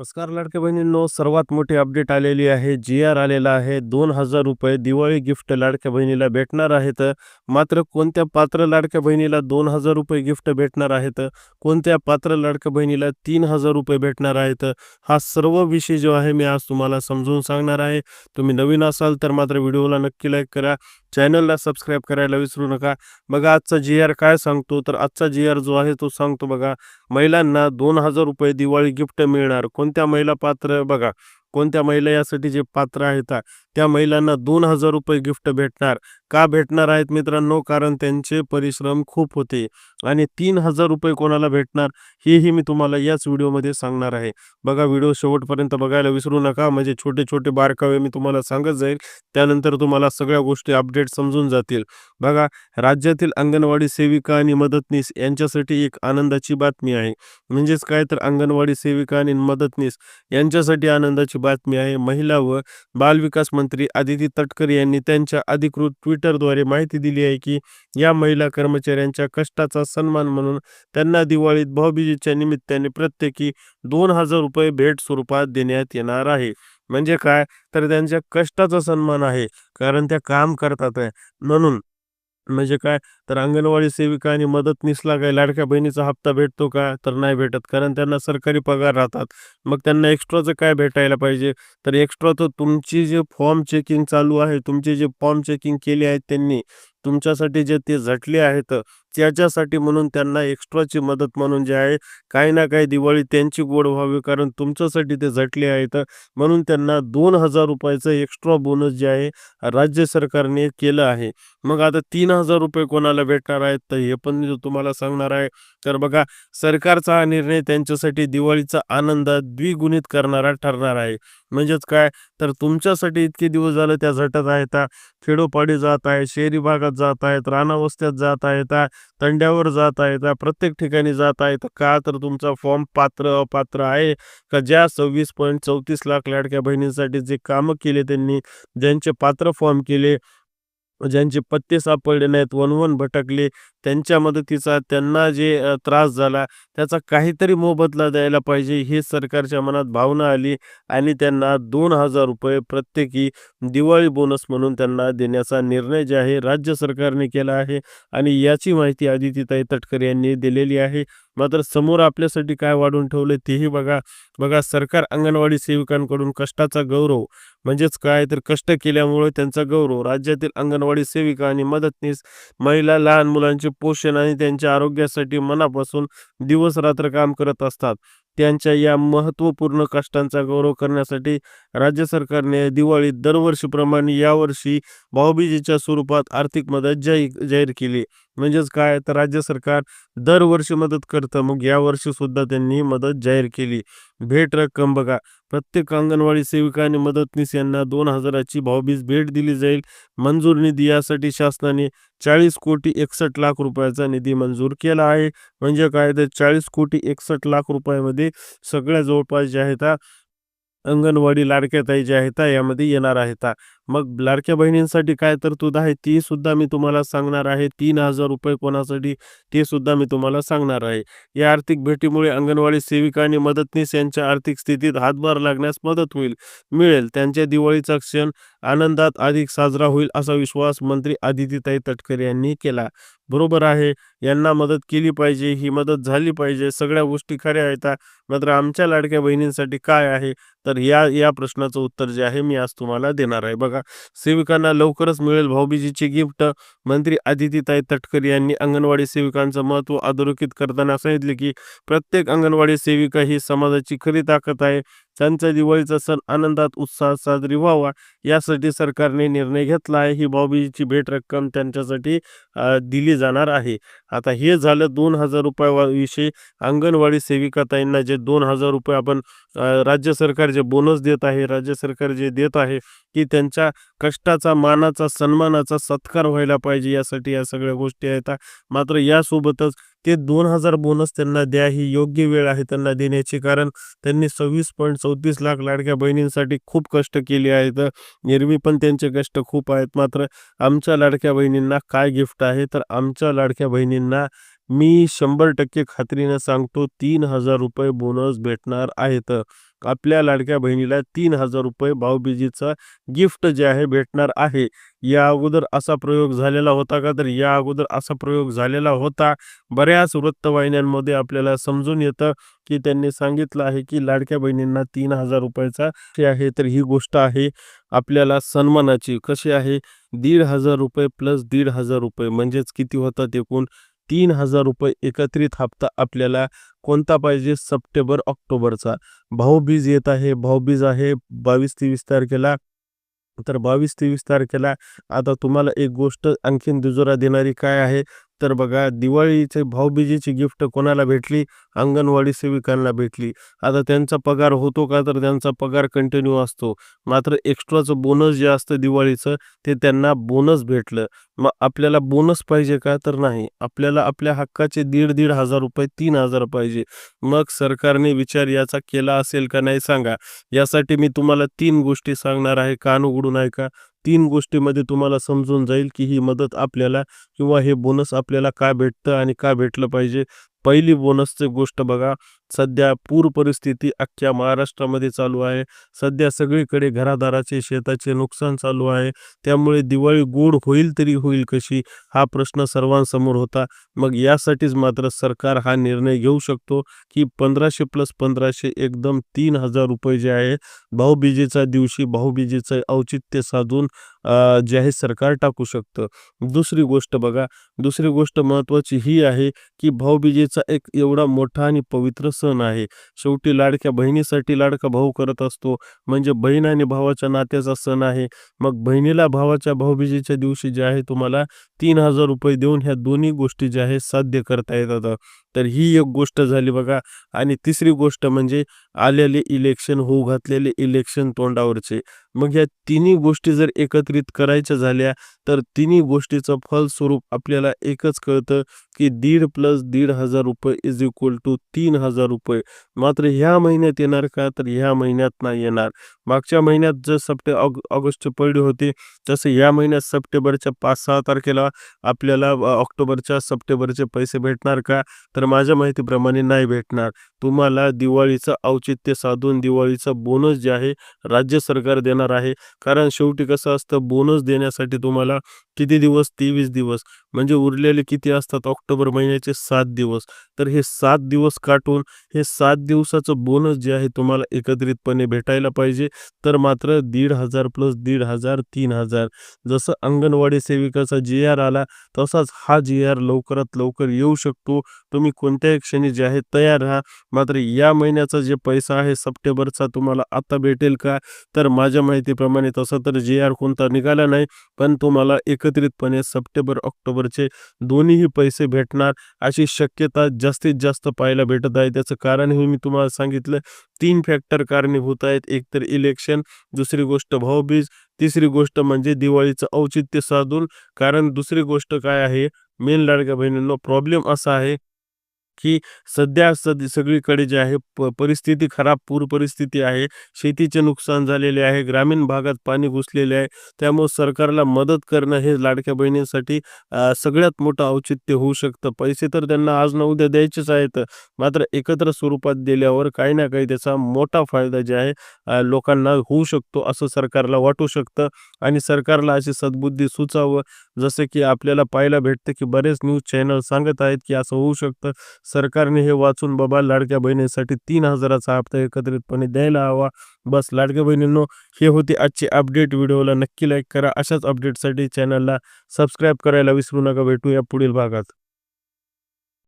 नमस्कार लाडक्या बहिणींनो सर्वात मोठी अपडेट आलेली आहे. जी आर आलेला आहे. दोन हजार रुपये दिवाळी गिफ्ट लाडक्या बहिणीला भेटणार आहेत. मात्र कोणत्या पात्र लाडक्या बहिणीला दोन हजार रुपये गिफ्ट भेटणार आहेत? कोणत्या पात्र लाडक्या बहिणीला तीन हजार रुपये भेटणार आहेत? हा सर्व विषय जो आहे मी आज तुम्हाला समजून सांगणार आहे. तुम्ही नवीन असाल तर मात्र व्हिडिओला नक्की लाईक करा. चॅनलला सबस्क्राईब करायला विसरू नका. बघा आजचा जी आर काय सांगतो? तर आजचा जी आर जो आहे तो सांगतो बघा महिलांना दोन हजार रुपये दिवाळी गिफ्ट मिळणार. कोणत्या महिला पात्र? बघा कोणत्या महिला यासाठी जे पात्र आहेत त्या महिलांना दोन हजार रुपये गिफ्ट भेटणार. का भेटणार आहेत मित्रांनो? कारण त्यांचे परिश्रम खूप होते आणि तीन हजार रुपये कोणाला भेटणार हेही मी तुम्हाला याच व्हिडिओमध्ये सांगणार आहे. बघा व्हिडिओ शेवटपर्यंत बघायला विसरू नका. म्हणजे छोटे छोटे बारकावे मी तुम्हाला सांगत जाईल. त्यानंतर तुम्हाला सगळ्या गोष्टी अपडेट समजून जातील. बघा राज्यातील अंगणवाडी सेविका आणि मदतनीस यांच्यासाठी एक आनंदाची बातमी आहे. म्हणजेच काय तर अंगणवाडी सेविका आणि मदतनीस यांच्यासाठी आनंदाची बातमी आहे. महिला व बालविकास मंत्री आदिती तटकर यांनी त्यांच्या अधिकृत ट्विटरद्वारे माहिती दिली आहे की या महिला कर्मचाऱ्यांच्या कष्टाचा सन्मान म्हणून त्यांना दिवाळीत भाऊबीजेच्या निमित्ताने प्रत्येकी दोन हजार रुपये भेट स्वरूपात देण्यात येणार आहे. म्हणजे काय? तर त्यांच्या कष्टाचा सन्मान आहे. कारण त्या काम करतात आहे. म्हणून म्हणजे काय? तर अंगणवाडी सेविका आणि मदतनीसला काय? लाडक्या बहिणीचा हप्ता भेटतो का? तर नाही भेटत. कारण त्यांना सरकारी पगार राहतात. मग त्यांना एक्स्ट्राचं काय भेटायला पाहिजे? तर एक्स्ट्रा तर तुमची जे फॉर्म चेकिंग चालू आहे तुमचे जे फॉर्म चेकिंग केले आहेत त्यांनी तुमच्यासाठी जे ते झटले आहेत त्याच्यासाठी म्हणून त्यांना एक्स्ट्राची मदत म्हणून जे आहे काही ना काही दिवाळी त्यांची गोड व्हावी कारण तुमच्यासाठी ते झटले आहेत म्हणून त्यांना दोन हजार रुपयाचं एक्स्ट्रा बोनस जे आहे राज्य सरकारने केलं आहे. मग आता तीन हजार रुपये कोणाला भेटणार आहेत तर हे पण तुम्हाला सांगणार आहे. तर बघा सरकारचा हा निर्णय त्यांच्यासाठी दिवाळीचा आनंद द्विगुणित करणारा ठरणार आहे. म्हणजेच काय? तर तुमच्यासाठी इतके दिवस झाले त्या झटत आहेत खेडोपाडी जात आहे शहरी भागात जात आहेत रानावस्त्यात जात आहेत तंड्यावर जात आहेत प्रत्येक ठिकाणी जात आहेत. का तर तुमचा फॉर्म पात्र अपात्र आहे? का ज्या सव्वीस पॉईंट चौतीस लाख लाडक्या बहिणींसाठी जे कामं केले त्यांनी ज्यांचे पात्र फॉर्म केले ज्यांचे पत्ते सापडले नाहीत वनवन भटकले त्यांच्या मदतीचा त्यांना जे त्रास झाला त्याचा काहीतरी मोबदला द्यायला पाहिजे ही सरकारच्या मनात भावना आली आणि त्यांना दोन हजार रुपये प्रत्येकी दिवाळी बोनस म्हणून त्यांना देण्याचा निर्णय जे आहे राज्य सरकारने केला आहे आणि याची माहिती आदित्यताई तटकर यांनी दिलेली आहे. मात्र समोर आपल्यासाठी काय वाढून ठेवले तेही बघा. बघा सरकार अंगणवाडी सेविकांकडून कष्टाचा गौरव म्हणजेच काय तर कष्ट केल्यामुळे त्यांचा गौरव. राज्यातील अंगणवाडी सेविका आणि मदतनीस महिला लहान मुलांचे पोषण आणि त्यांच्या आरोग्यासाठी मनापासून दिवस रात्र काम करत असतात. त्यांच्या या महत्त्वपूर्ण कष्टांचा गौरव करण्यासाठी राज्य सरकारने दिवाळीत दरवर्षीप्रमाणे यावर्षी भाऊबीजेच्या स्वरूपात आर्थिक मदत जाहीर जाहीर केली. म्हणजेच काय? तर राज्य सरकार दरवर्षी मदत करतं. मग यावर्षी सुद्धा त्यांनी मदत जाहीर केली. भेट रक्कम बघा. प्रत्येक अंगणवाडी सेविका आणि मदतनीस यांना दोन हजाराची भाऊबीज भेट दिली जाईल. मंजूर निधी यासाठी शासनाने चाळीस कोटी एकसष्ट लाख रुपयाचा निधी मंजूर केला आहे. म्हणजे काय? तर चाळीस कोटी एकसष्ट लाख रुपयामध्ये सगळ्या जवळपास जे आहेत अंगणवाडी लाडक्या ताई ज्या आहेत यामध्ये येणार आहेत मग लाडक्या बहिणींसाठी काय तरतूद आहे? ती सुद्धा मी तुम्हाला सांगणार आहे. तीन हजार रुपये कोणासाठी? ते सुद्धा मी तुम्हाला सांगणार आहे. या आर्थिक भेटीमुळे अंगणवाडी सेविका आणि मदतनीस यांच्या आर्थिक स्थितीत हातभार लागण्यास मदत होईल मिळेल. त्यांच्या दिवाळीचा क्षण आनंदात अधिक साजरा होईल असा विश्वास मंत्री आदित्यताई तटकरे यांनी केला. बरोबर आहे. यांना मदत केली पाहिजे. ही मदत झाली पाहिजे. सगळ्या गोष्टी खऱ्या आहेत. मात्र आमच्या लाडक्या बहिणींसाठी काय आहे? तर या या प्रश्नाचं उत्तर जे आहे मी आज तुम्हाला देणार आहे. बघा. सेविकांना लवकरच मिळेल भाऊबीजीचे गिफ्ट. मंत्री आदितीताई तटकर यांनी अंगणवाडी सेविकांचं महत्त्व अधोरेखित करताना सांगितले की प्रत्येक अंगणवाडी सेविका ही समाजाची खरी ताकद आहे. त्यांचा दिवाळीचा सण आनंदात उत्साहात साजरी व्हावा यासाठी सरकारने निर्णय घेतला आहे. ही भाऊबीजेची भेट रक्कम त्यांच्यासाठी दिली जाणार आहे. आता हे झालं दोन हजार रुपयाविषयी अंगणवाडी सेविकाताईंना जे दोन हजार रुपये आपण राज्य सरकार जे बोनस देत आहे राज्य सरकार जे देत आहे की त्यांच्या कष्टाचा मानाचा सन्मानाचा सत्कार व्हायला पाहिजे यासाठी या सगळ्या गोष्टी आहेत. मात्र यासोबतच ते दोन हजार बोनस त्यांना द्या ही योग्य वेळ आहे त्यांना देण्याची. कारण त्यांनी सव्वीस पॉईंट चौतीस लाख लाडक्या बहिणींसाठी खूप कष्ट केले आहेत. एरवी पण त्यांचे कष्ट खूप आहेत. मात्र आमच्या लाडक्या बहिणींना काय गिफ्ट आहे? तर आमच्या लाडक्या बहिणींना मी शंभर टक्के खात्रीनं सांगतो तीन हजार रुपये बोनस भेटणार आहेत. आपल्या लाडक्या बहिणीला तीन हजार रुपये भाऊबीजीचा गिफ्ट जे आहे भेटणार आहे. या अगोदर असा प्रयोग झालेला होता का? तर या अगोदर असा प्रयोग झालेला होता. बऱ्याच वृत्तवाहिन्यांमध्ये आपल्याला समजून येतं की त्यांनी सांगितलं आहे की लाडक्या बहिणींना तीन हजार रुपयाचा हे आहे? तर ही गोष्ट आहे आपल्याला सन्मानाची. कशी आहे? दीड हजार रुपये प्लस दीड हजार रुपये. म्हणजेच किती होतात एकूण तीन हजार रुपये एकत्रित हप्ता आपल्याला कोणता पाहिजे? सप्टेंबर ऑक्टोबरचा. भाऊबीज येत आहे. भाऊबीज आहे बावीस तेवीस तारखेला. तर बावीस तेवीस तारखेला आता तुम्हाला एक गोष्ट आणखीन दुजोरा देणारी काय आहे? तर बघा दिवाळीचे भाऊबीजेची गिफ्ट कोणाला भेटली? अंगणवाडी सेविकांना भेटली. आता त्यांचा पगार होतो का? तर त्यांचा पगार कंटिन्यू असतो. मात्र एक्स्ट्राचं बोनस जे असतं दिवाळीचं ते त्यांना बोनस भेटलं. मग आपल्याला बोनस पाहिजे का? तर नाही. आपल्याला आपल्या हक्काचे दीड दीड हजार रुपये तीन हजार पाहिजे. मग सरकारने विचार याचा केला असेल का? नाही सांगा. यासाठी मी तुम्हाला तीन गोष्टी सांगणार आहे. कान उघडून ऐका तीन गोष्टीमध्ये तुम्हाला समजून जाईल की ही मदत आपल्याला किंवा हे बोनस आपल्याला का भेटतं आणि का भेटलं पाहिजे. पहिली बोनसची गोष्ट बघा. सध्या पूर परिस्थिती अख्ख्या महाराष्ट्रामध्ये चालू आहे. सध्या सगळीकडे घरादाराचे शेताचे नुकसान चालू आहे. त्यामुळे दिवाळी गोड होईल तरी होईल कशी हा प्रश्न सर्वांसमोर होता. मग यासाठीच मात्र सरकार हा निर्णय घेऊ शकतो की पंधराशे प्लस पंधराशे एकदम तीन हजार रुपये जे आहे भाऊबीजेच्या दिवशी भाऊबीजेचं औचित्य साधून जे आहे सरकार टाकू शकतं. दुसरी गोष्ट बघा दुसरी गोष्ट महत्त्वाची ही आहे की भाऊबीजेचा एक एवढा मोठा आणि पवित्र सण आहे. शेवटी लाडक्या बहिणीसाठी लाडका भाऊ करत असतो. म्हणजे बहीण आणि भावाच्या नात्याचा सण आहे. मग बहिणीला भावाच्या भाऊबीजेच्या दिवशी जे आहे तुम्हाला तीन हजार रुपये देऊन ह्या दोन्ही गोष्टी ज्या आहेत साध्य करता येतात. तर ही एक गोष्ट झाली बघा. आणि तिसरी गोष्ट म्हणजे आलेले इलेक्शन होऊ घातलेले इलेक्शन तोंडावरचे. मग या तिन्ही गोष्टी जर एकत्रित करायच्या झाल्या तर तिन्ही गोष्टीचं फलस्वरूप आपल्याला एकच कळतं की दीड प्लस दीड हजार रुपये इज इक्वल टू तीन हजार रुपये. मात्र ह्या महिन्यात येणार का? तर ह्या महिन्यात नाही येणार. मागच्या महिन्यात जर सप्टे ऑग ऑगस्ट पडले होते तसे या महिन्यात सप्टेंबरच्या पाच सहा तारखेला आपल्याला ऑक्टोबरच्या सप्टेंबरचे पैसे भेटणार का? तर माझ्या माहितीप्रमाणे नाही भेटणार. तुम्हाला दिवाळीचं औचित्य साधून दिवाळीचा बोनस जे आहे राज्य सरकार देणार आहे. कारण शेवटी कसं असतं बोनस देण्यासाठी तुम्हाला किती दिवस? तेवीस दिवस. म्हणजे उरलेले किती असतात? ऑक्टोबर महिन्याचे सात दिवस. तर हे सात दिवस काटून हे सात दिवसाचं बोनस जे आहे तुम्हाला एकत्रितपणे भेटायला पाहिजे. तर मात्र दीड हजार प्लस दीड हजार तीन हजार. जसं अंगणवाडी सेविकाचा जी आर आला तसाच हा जी आर लवकरात लवकर येऊ शकतो. तुम्ही कोणत्याही क्षणी जे आहे तयार राहा. मात्र या महिन्याचा जे पैसा आहे सप्टेंबरचा तुम्हाला आता भेटेल का? तर माझ्या माहितीप्रमाणे तसं तर जे आर कोणता निघाला नाही पण तुम्हाला एकत्रितपणे सप्टेंबर ऑक्टोबरचे दोन्हीही पैसे भेटणार. अशी शक्यता जास्तीत जास्त पाहायला भेटत आहे. त्याचं कारण हे मी तुम्हाला सांगितलं तीन फॅक्टर कारणीभूत आहेत. एक तर इलेक्शन दुसरी गोष्ट भाऊबीज तिसरी गोष्ट म्हणजे दिवाळीचं औचित्य साधून. कारण दुसरी गोष्ट काय आहे मेन लाडक्या बहिणींना प्रॉब्लेम असा आहे की सध्या सद सगळीकडे जे आहे प परिस्थिती खराब पूर परिस्थिती आहे. शेतीचे नुकसान झालेले आहे. ग्रामीण भागात पाणी घुसलेले आहे. त्यामुळे सरकारला मदत करणं हे लाडक्या बहिणींसाठी सगळ्यात मोठं औचित्य होऊ शकतं. पैसे तर त्यांना आज न उद्या द्यायचेच आहेत. मात्र एकत्र स्वरूपात दिल्यावर काही ना काही त्याचा मोठा फायदा जे आहे लोकांना होऊ शकतो असं सरकारला वाटू शकतं. आणि सरकारला अशी सद्बुद्धी सुचावं जसं की आपल्याला पाहायला भेटतं की बरेच न्यूज चॅनल सांगत आहेत की असं होऊ शकतं. सरकारने हे वाचून बाबा लाडक्या बहिणीसाठी तीन हजाराचा हप्ता एकत्रितपणे द्यायला हवा. बस लाडक्या बहिणींनो हे होते आजचे अपडेट. व्हिडिओला नक्की लाईक करा. अशाच अपडेटसाठी चॅनलला सबस्क्राईब करायला विसरू नका. भेटूया पुढील भागात.